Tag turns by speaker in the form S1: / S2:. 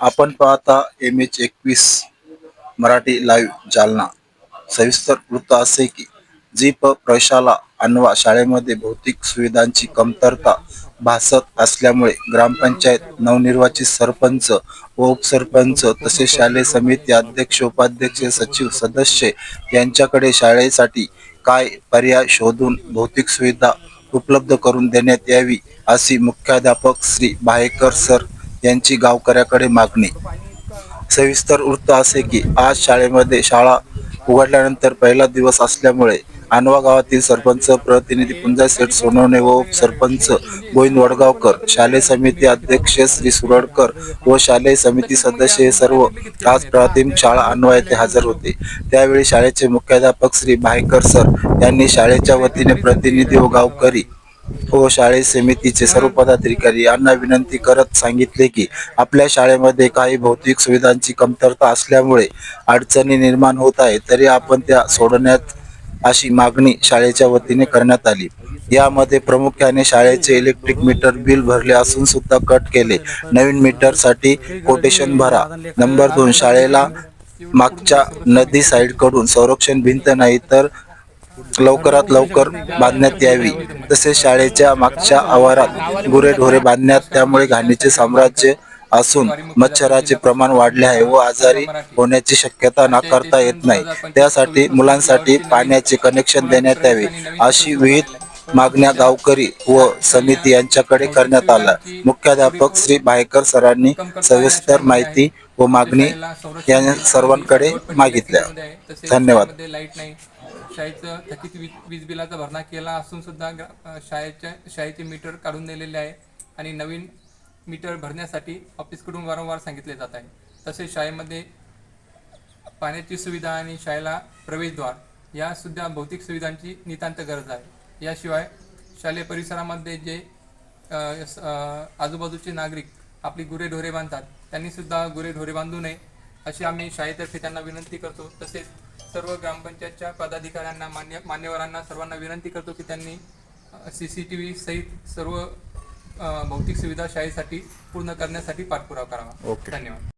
S1: आपण पाहता M H एकवीस मराठी लाईव्ह जालना. सविस्तर वृत्त असे की जी प प्रशाला अन्वा शाळेमध्ये भौतिक सुविधांची कमतरता भासत असल्यामुळे ग्रामपंचायत नवनिर्वाचित सरपंच व उपसरपंच तसेच शालेय समिती अध्यक्ष उपाध्यक्ष सचिव सदस्य यांच्याकडे शाळेसाठी काय पर्याय शोधून भौतिक सुविधा उपलब्ध करून देण्यात यावी अशी मुख्याध्यापक श्री बाहेकर सर यांची गावकऱ्याकडे मागणी. सविस्तर वृत्त असे की आज शाळेमध्ये शाळा उघडल्यानंतर पहिला दिवस असल्यामुळे आणवा गावातील सरपंच प्रतिनिधी पुंजा सेठ सोनवणे व सरपंच गोविंद वडगावकर शालेय समिती अध्यक्ष श्री सुरडकर व शालेय समिती सदस्य हे सर्व आज प्राथमिक शाळा आणवा येथे हजर होते. त्यावेळी शाळेचे मुख्याध्यापक श्री भायकर सर यांनी शाळेच्या वतीने प्रतिनिधी व गावकरी हो, व शाळेत समितीचे सर्व पदाधिकारी यांना विनंती करत सांगितले की आपल्या शाळेमध्ये काही भौतिक सुविधांची कमतरता असल्यामुळे अडचणी निर्माण होत आहे तरी आपण त्या सोडण्यात अशी मागणी शाळेच्या वतीने करण्यात आली. यामध्ये प्रामुख्याने शाळेचे इलेक्ट्रिक मीटर बिल भरले असून सुद्धा कट केले. नवीन मीटरसाठी कोटेशन भरा. नंबर दोन शाळेला मागच्या नदी साईडकडून संरक्षण भिंत नाही तर लवकरात लवकर बांधण्यात यावी. तसेच शाळेच्या मागच्या आवारात गुरेढोरे बांधण्यात त्यामुळे घाणीचे साम्राज्य असून मच्छराचे प्रमाण वाढले आहे व आजारी होण्याची शक्यता नाकारता येत नाही. त्यासाठी मुलांसाठी पाण्याचे कनेक्शन देण्यात यावे. अशी विविध मागण्या गावकरी व समिती यांच्याकडे करण्यात आल्या मुख्याध्यापक श्री भायकर सरांनी सविस्तर माहिती व मागणी या सर्वांकडे मागितल्या. धन्यवाद.
S2: लाइट नाही शाळेचं थकीत वीज वीज बिलाचा भरणा केला असून सुद्धा शाळेच्या शाळेचे मीटर काढून दिलेले आहे आणि नवीन मीटर भरण्यासाठी ऑफिसकडून वारंवार सांगितले जात आहे. तसेच शाळेमध्ये पाण्याची सुविधा आणि शाळेला प्रवेशद्वार या सुद्धा भौतिक सुविधांची नितांत गरज आहे. याशिवाय शालेय परिसरामध्ये जे आजूबाजूचे नागरिक आपली गुरेढोरे बांधतात त्यांनी सुद्धा गुरेढोरे बांधू नये अशी आम्ही शाळेतर्फे त्यांना विनंती करतो. तसेच सर्व ग्रामपंचायतच्या पदाधिकाऱ्यांना मान्य मान्यवरांना सर्वांना विनंती करतो की त्यांनी सी सी टी व्ही सहित सर्व भौतिक सुविधा शाळेसाठी पूर्ण करण्यासाठी पाठपुरावा करावा. धन्यवाद.